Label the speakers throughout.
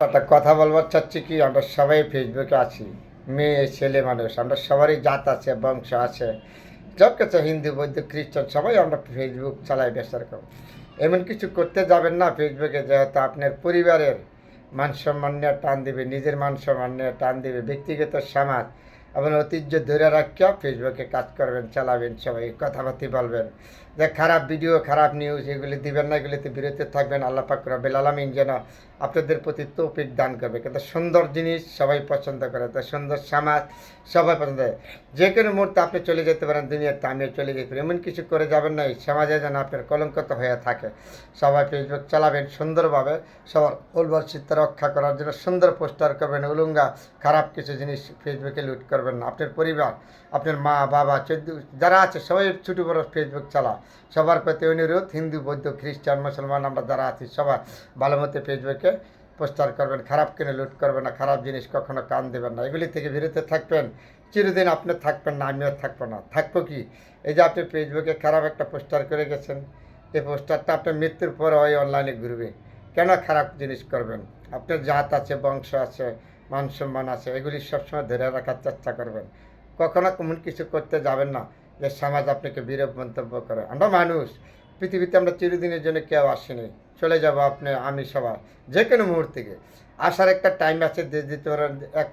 Speaker 1: একটা কথা বলবার চাচ্ছি কি, আমরা সবাই ফেসবুকে আছি। মেয়ে, ছেলে মানুষ, আমরা সবারই জাত আছে, বংশ আছে। সব কিছু হিন্দু, বৌদ্ধ, খ্রিস্টান, সবাই আমরা ফেসবুক চালাই বেশ এরকম এমন কিছু করতে যাবেন না ফেসবুকে যেহেতু আপনার পরিবারের মান সম্মান নিয়ে টান দেবে, নিজের মান সম্মান নিয়ে টান দেবে, ব্যক্তিগত সমাজ। এবং ঐতিহ্য ধরে রাখিয়া ফেসবুকে কাজ করবেন, চালাবেন সবাই কথাবার্তি বলবেন। যে খারাপ ভিডিও খারাপ নিউজ এগুলি দিবেন না, এগুলিতে বিরত থাকবেন। আল্লাহ পাক রব্বিল আলামিন যেন আপনাদের প্রতি তৌফিক দান করবে। কিন্তু সুন্দর জিনিস সবাই পছন্দ করে, তো সুন্দর সমাজ সবাই পছন্দ করে। যে কোনো মুহূর্তে আপনি চলে যেতে পারেন দুনিয়াতে, আমিও চলে যেতে পারি। এমন কিছু করে যাবেন না, এই সমাজে যেন আপনার কলঙ্কত হয়ে থাকে। সবাই ফেসবুক চালাবেন সুন্দরভাবে, সবার উর্বর চিত্ত রক্ষা করার জন্য সুন্দর পোস্টার করবেন, উলুঙ্গা, খারাপ কিছু জিনিস ফেসবুকে লুট করবেন। না। আপনার পরিবার, আপনার মা, বাবা, চোদ্দ, যারা আছে, সবাই ছোটো বড় ফেসবুক চালা সবার প্রতি অনুরোধ, হিন্দু, বৌদ্ধ, খ্রিস্টান, মুসলমান, আমরা যারা আছি, সবাই ভালো মতো ফেসবুকে পোস্টার করবেন। খারাপ কিনে লুট করবেন না, খারাপ জিনিস কখনো কান দেবেন না। এগুলি থেকে বিরত থাকবেন। চিরদিন আপনি থাকবেন না, আমিও থাকব না। থাকব কি? এই যে আপনি ফেসবুকে খারাপ একটা পোস্টার করে গেছেন, এই পোস্টারটা আপনার মৃত্যুর পরে ওই অনলাইনে ঘুরবে। কেন খারাপ জিনিস করবেন? আপনার জাত আছে, বংশ আছে মান সম্মান আছে, এগুলি সবসময় ধরে রাখার চেষ্টা করবেন। কখনো এমন কিছু করতে যাবেন না যে সমাজ আপনাকে বিরূপ মন্তব্য করে। আমরা মানুষ, পৃথিবীতে আমরা চিরদিনের জন্য কেউ আসিনি। চলে যাব আপনি, আমি সবাই যে কোনো মুহূর্তে। আসার একটা টাইম আছে, যে দিতে পারেন, এক,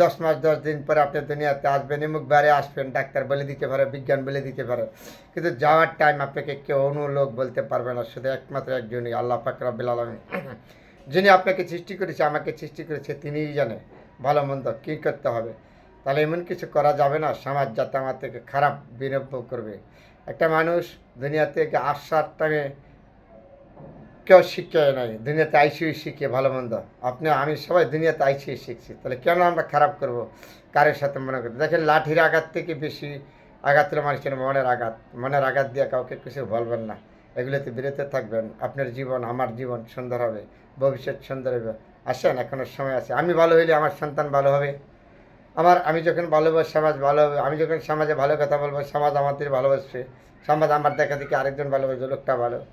Speaker 1: দশ মাস, দশ দিন পরে আপনি দুনিয়াতে আসবেন এমুক বারে আসবেন, ডাক্তার বলে দিতে পারে, বিজ্ঞান বলে দিতে পারে। কিন্তু যাওয়ার টাইম আপনাকে কেউ অন্য লোক বলতে পারবে না, শুধু একমাত্র একজনই, আল্লাহ পাক রাব্বিল আলামিন। যিনি আপনাকে সৃষ্টি করেছে, আমাকে সৃষ্টি করেছে, তিনিই জানে। ভালো মন্দ কী করতে হবে? তাহলে এমন কিছু করা যাবে না সমাজ যাতে আমার থেকে খারাপ বিনব্য করবে। একটা মানুষ দুনিয়া থেকে আসার টাইমে কেউ শিক্ষা নাই। দুনিয়াতে আইসিই শিখে ভালো মন্দ। আপনি, আমি সবাই দুনিয়াতে আইসিই শিখছি। তাহলে কেন আমরা খারাপ করব? কারের সাথে মনে করতে দেখেন, লাঠির আঘাত থেকে বেশি আঘাত হলো মানুষের মনের আঘাত। মনের আঘাত দিয়ে কাউকে কিছু বলবেন না। এগুলোতে বিরত থাকবেন। আপনার জীবন, আমার জীবন সুন্দর হবে, ভবিষ্যৎ সুন্দর হবে। আসেন, এখনও সময় আছে। আমি ভালো হইলে আমার সন্তান ভালো হবে। আমার, আমি যখন ভালো সমাজ ভালো হবে, আমি যখন সমাজে ভালো কথা বলব, সমাজ আমাদের ভালোবাসবে। সমাজ আমার দেখা দেখি আরেকজন ভালোবাসবে লোকটা ভালো।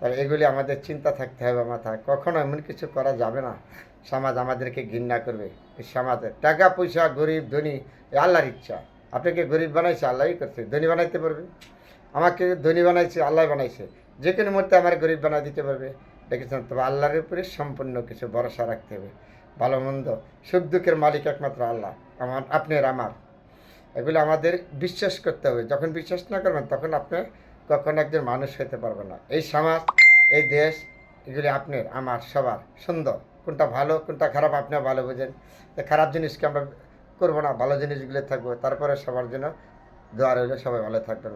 Speaker 1: তাহলে এগুলি আমাদের চিন্তা থাকতে হবে মাথায়। কখনো এমন কিছু করা যাবে না। সমাজ আমাদেরকে ঘৃণা করবে। এই সমাজে টাকা, পয়সা, গরিব, ধনী, এ আল্লাহর ইচ্ছা। আপনাকে গরিব বানাইছে, আল্লাহই করছে। ধনী বানাইতে পারবে? আমাকে ধনী বানাইছে, আল্লাহ বানাইছে। যে কোনো মুহূর্তে আমার গরিব বানাই দিতে পারবে। দেখেছেন তবে আল্লাহর উপরে সম্পূর্ণ কিছু ভরসা রাখতে হবে। ভালো মন্দ, সুখ দুঃখের মালিক একমাত্র আল্লাহ। আমার আপনার আমার। এগুলো আমাদের বিশ্বাস করতে হবে। যখন বিশ্বাস না করবেন, তখন আপনি কখনো একজন মানুষ হতে পারবেন না। এই সমাজ, এই দেশ, এগুলি আপনার, আমার, সবার। সুন্দর। কোনটা ভালো, কোনটা খারাপ, আপনিও ভালো বোঝেন। খারাপ জিনিসকে আমরা করব না। ভালো জিনিসগুলো থাকব। তারপরে সবার জন্য দোয়া রইলে। সবাই ভালো থাকবেন।